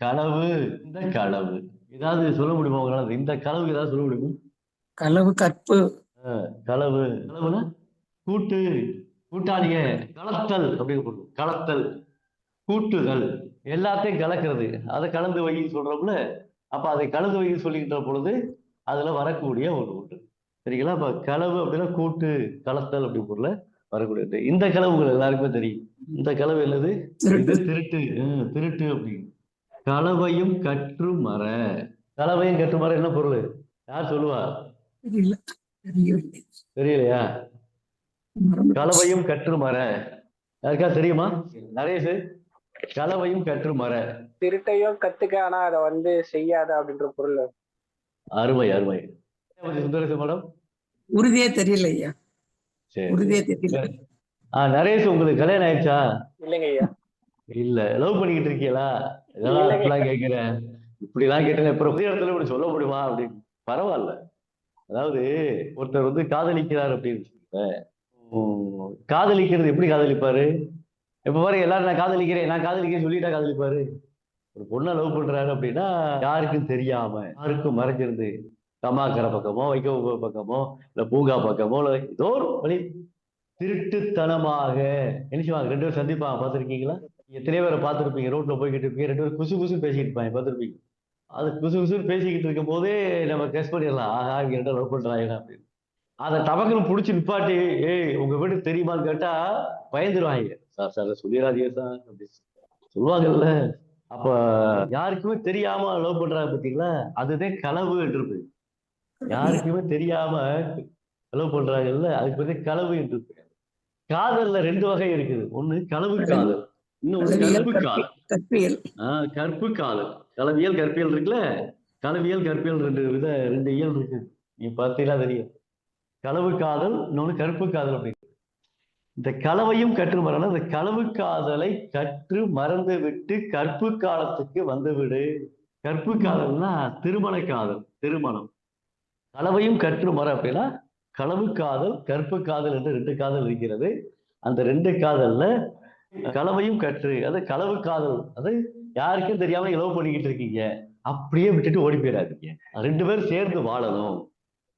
களவு இந்த களவு ஏதாவது சொல்ல முடியுமா உங்களால? இந்த களவு ஏதாவது சொல்ல முடியுமா? களவு கற்பு. களவு களவுனா கூட்டு. கூட்டாளிய கலத்தல் அப்படின்னு கலத்தல். கூட்டுதல் எல்லாத்தையும் கலக்கிறது. அதை கலந்து வைன்னு சொல்றோம்ல அப்ப அதை கலந்து வைன்னு சொல்லிக்கிட்ட பொழுது அதுல வரக்கூடிய ஒரு ஒன்று சரிங்களா? அப்ப களவு அப்படின்னா கூட்டு கலத்தல் அப்படி பொருள வரக்கூடியது. இந்த களவுகள் எல்லாருக்குமே தெரியும். இந்த களவு என்னது? திருட்டு. திருட்டு. ஹம், திருட்டு அப்படின்னு. களவையும் கற்று மர களவையும் கற்று என்ன பொருள்? யார் சொல்லுவா? தெரியலையா? களவையும் கற்று மர யாருக்கா தெரியுமா? நரேஷ் களவையும் கற்று மர திருட்டையும் கத்துக்க ஆனா அதை வந்து செய்யாத அப்படின்ற பொருள். அருமை அருமை. சுந்தரேசன் மேடம்? உறுதியே தெரியல ஐயா சரி. உறுதியே தெரியல. ஆ நரேஷ் உங்களுக்கு கல்யாணம் ஆயிடுச்சா? இல்லைங்க ஐயா. இல்ல லவ் பண்ணிக்கிட்டு இருக்கீங்களா இதெல்லாம். இப்படிலாம் கேட்கிறேன் இப்படிலாம் கேட்டேன் இப்ப புதிய இடத்துல இப்படி சொல்ல முடியுமா? அப்படின்னு. பரவாயில்ல. அதாவது ஒருத்தர் வந்து காதலிக்கிறார் அப்படின்னு காதலிக்கிறது எப்படி காதலிப்பாரு? இப்ப பாருங்க எல்லாரும் நான் காதலிக்கிறேன் நான் காதலிக்கிறேன் சொல்லிட்டா காதலிப்பாரு? ஒரு பொண்ணை லவ் பண்றாரு அப்படின்னா யாருக்கும் தெரியாம யாருக்கும் மறைஞ்சிருந்து கமாக்கரை பக்கமோ வைக்க பக்கமோ இல்ல பூங்கா பக்கமோ இல்ல ஏதோ ஒரு வழி. திருட்டுத்தனமாக. என்ன செய்வாங்க? ரெண்டு பேரும் சந்திப்பாங்க பார்த்திருக்கீங்களா? எத்தனையோ பேரை பார்த்திருப்பீங்க ரோட்ல போய்கிட்டு இருப்பீங்க ரெண்டு பேரும் குசு குசு பேசிக்கிட்டு இருப்பாங்க பார்த்திருப்பீங்க. அது குசு குசுன்னு பேசிக்கிட்டு இருக்கும் போதே நம்ம கெஸ் பண்ணிடலாம். ஆஹா இவங்க ரெண்டு லவ் பண்றாங்க அப்படின்னு. அதை டபக்குன்னு புடிச்சு நிப்பாட்டி ஏய் உங்க வீடு தெரியுமான்னு கேட்டா பயந்துருவாங்க. சார் சார் சொல்லிடாதீங்க சார். அப்படின்னு சொல்லுவாங்கல்ல. அப்ப யாருக்குமே தெரியாம லவ் பண்றாங்க பாத்தீங்களா அதுதான் களவுன்றது யாருக்குமே தெரியாம லவ் பண்றாங்கல்ல அதுக்கு பத்தி களவு என்று காதல்ல ரெண்டு வகை இருக்குது. ஒண்ணு களவு காதல். இன்னொன்னு களவியல், கற்பு காதல் கற்பியல். ஆஹ் கற்பு காதல் களவியல் கற்பியல் இருக்குல்ல? களவியல் கற்பியல் ரெண்டு வித ரெண்டு இயல் இருக்கு. நீ பார்த்தீங்கன்னா தெரியும். களவு காதல் இன்னொன்னு கற்பு காதல் அப்படின்னு இந்த களவையும் கற்று மறந்து இந்த களவு காதலை கற்று மறந்து விட்டு கற்பு காலத்துக்கு வந்து விடு. கற்பு காதல்னா திருமண காதல் திருமணம். களவையும் கற்று மர அப்படின்னா களவு காதல் கற்பு காதல் என்று ரெண்டு காதல் இருக்கிறது. அந்த ரெண்டு காதல்ல களவையும் கற்று அது களவு காதல். அது யாருக்கும் தெரியாம லவ் பண்ணிக்கிட்டு இருக்கீங்க. அப்படியே விட்டுட்டு ஓடி போயிடாதீங்க. ரெண்டு பேரும் சேர்ந்து வாழணும்.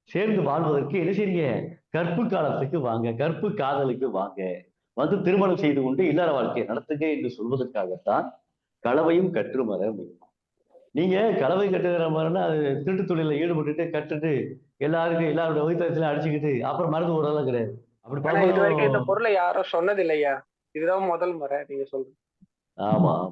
சேர்ந்து வாழ்வதற்கு என்ன செய்றீங்க? கற்பு காலத்துக்கு வாங்க கற்பு காதலுக்கு வாங்க. வந்து திருமணம் செய்து கொண்டு இல்லற வாழ்க்கையை நடத்துங்க என்று சொல்வதற்காகத்தான் களவையும் கற்று மர நீங்க கலவை கட்டுகிற மாதிரினா அது திருட்டு தொழில ஈடுபட்டுட்டு கட்டுட்டு எல்லாருக்கும் எல்லாரோட வயிற்றுல அடிச்சுக்கிட்டு அப்புறம் மறந்து போறதெல்லாம் கிடையாது. அப்படி இந்த பொருளை யாரும் சொன்னது இல்லையா இதுதான் முதல் முறை நீங்க சொல்றது. ஆமா.